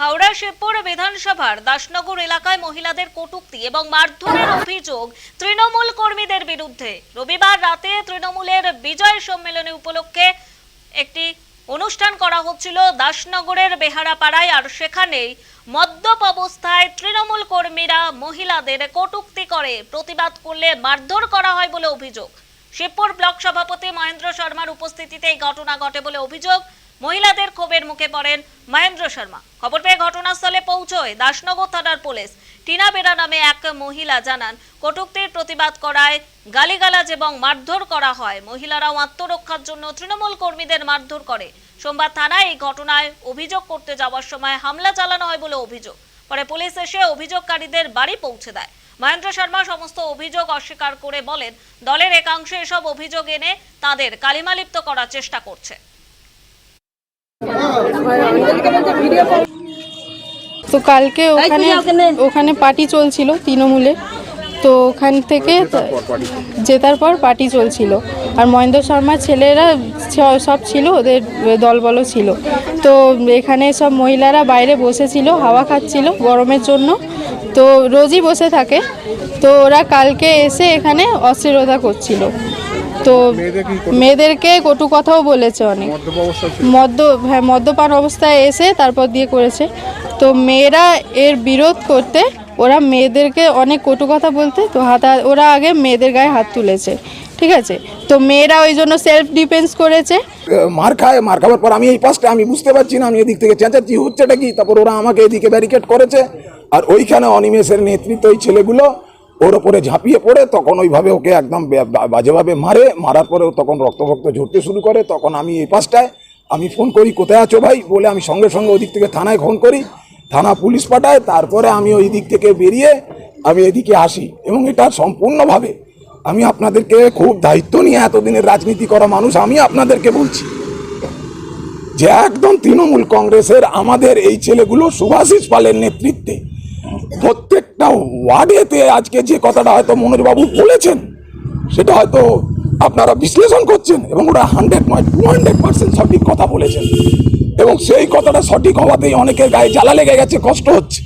হাওড়া শিবপুর বিধানসভার দাসনগর এলাকায় মহিলাদের কটূক্তি এবং মারধরের অভিযোগ তৃণমূল কর্মীদের বিরুদ্ধে। রবিবার রাতে তৃণমূলের বিজয় সম্মেলনী উপলক্ষে একটি অনুষ্ঠান করা হচ্ছিল দাসনগরের বেহারাপাড়ায় আর সেখানেই মদ্যপ অবস্থায় তৃণমূল কর্মীরা মহিলাদের কটুক্তি করে, প্রতিবাদ করলে মারধর করা হয় বলে অভিযোগ। শিবপুর ব্লক সভাপতি মহেন্দ্র শর্মার উপস্থিতিতে এই ঘটনা ঘটে বলে অভিযোগ। মহিলাদের ক্ষোভের মুখে পড়েন মহেন্দ্র শর্মা। খবর পেয়ে ঘটনাস্থলে পৌঁছয় দাসনগর থানার পুলিশ। টিনা বেরা নামে এক মহিলা জানান, কটূক্তির প্রতিবাদ করায় গালিগালাজ এবং মারধর করা হয়। মহিলারাও আত্মরক্ষার জন্য তৃণমূল কর্মীদের মারধর করে। সোমবার থানায় এই ঘটনায় অভিযোগ করতে যাওয়ার সময় হামলা চালানো হয় বলে অভিযোগ। পরে পুলিশ এসে অভিযোগকারীদের বাড়ি পৌঁছে দেয়। মহেন্দ্র শর্মা সমস্ত অভিযোগ অস্বীকার করে বলেন, দলের একাংশ এসব অভিযোগ এনে তাদের কালিমালিপ্ত করার চেষ্টা করছে। তো কালকে ওখানে ওখানে পার্টি চলছিল তৃণমূলের তো ওখান থেকে জেতার পর পার্টি চলছিল। আর মহেন্দ্র শর্মার ছেলেরা সব ছিল, ওদের দলবলও ছিল। তো এখানে সব মহিলারা বাইরে বসেছিল, হাওয়া খাচ্ছিল গরমের জন্য। তো রোজই বসে থাকে। তো ওরা কালকে এসে এখানে অস্থিরতা করছিল। তো মেয়েদেরকে কটু কথাও বলেছে অনেক। মদ্য হ্যাঁ মদ্যপান অবস্থায় এসে তারপর দিয়ে করেছে। তো মেয়েরা এর বিরোধ করতে ওরা মেয়েদেরকে অনেক কটু কথা বলতে, তো হাতা, ওরা আগে মেয়েদের গায়ে হাত তুলেছে, ঠিক আছে? তো মেয়েরা ওই জন্য সেলফ ডিফেন্স করেছে। মার খায়, মার খাওয়ার পর আমি এই পাশটা, আমি বুঝতে পারছি না, আমি এদিক থেকে চেঁচাচ্ছি, হচ্ছেটা কি? তারপর ওরা আমাকে এদিকে ব্যারিকেড করেছে। আর ওইখানে অনিমেষের নেতৃত্ব, ওই ছেলেগুলো ওর ওপরে ঝাঁপিয়ে পড়ে, তখন ওইভাবে ওকে একদম বাজেভাবে মারে। মারার পরে তখন রক্তভক্ত ঝরতে শুরু করে, তখন আমি এই পাশটায় আমি ফোন করি, কোথায় আছো ভাই? বলে আমি সঙ্গে সঙ্গে ওদিক থেকে থানায় ফোন করি। থানা পুলিশ পাঠায়, তারপরে আমি ওই দিক থেকে বেরিয়ে আমি এদিকে আসি। এবং এটা সম্পূর্ণভাবে আমি আপনাদেরকে খুব দায়িত্ব নিয়ে এতদিনের রাজনীতি করা মানুষ, আমি আপনাদেরকে বলছি যে একদম তৃণমূল কংগ্রেসের আমাদের এই ছেলেগুলো সুভাষিস পালের নেতৃত্বে প্রত্যেকটা ওয়ার্ডেতে আজকে যে কথাটা হয়তো মনোজবাবু বলেছেন, সেটা হয়তো আপনারা বিশ্লেষণ করছেন এবং ওরা hundred point to hundred percent সঠিক কথা বলেছেন। এবং সেই কথাটা সঠিক হওয়াতেই অনেকের গায়ে জ্বালা লেগে গেছে, কষ্ট হচ্ছে।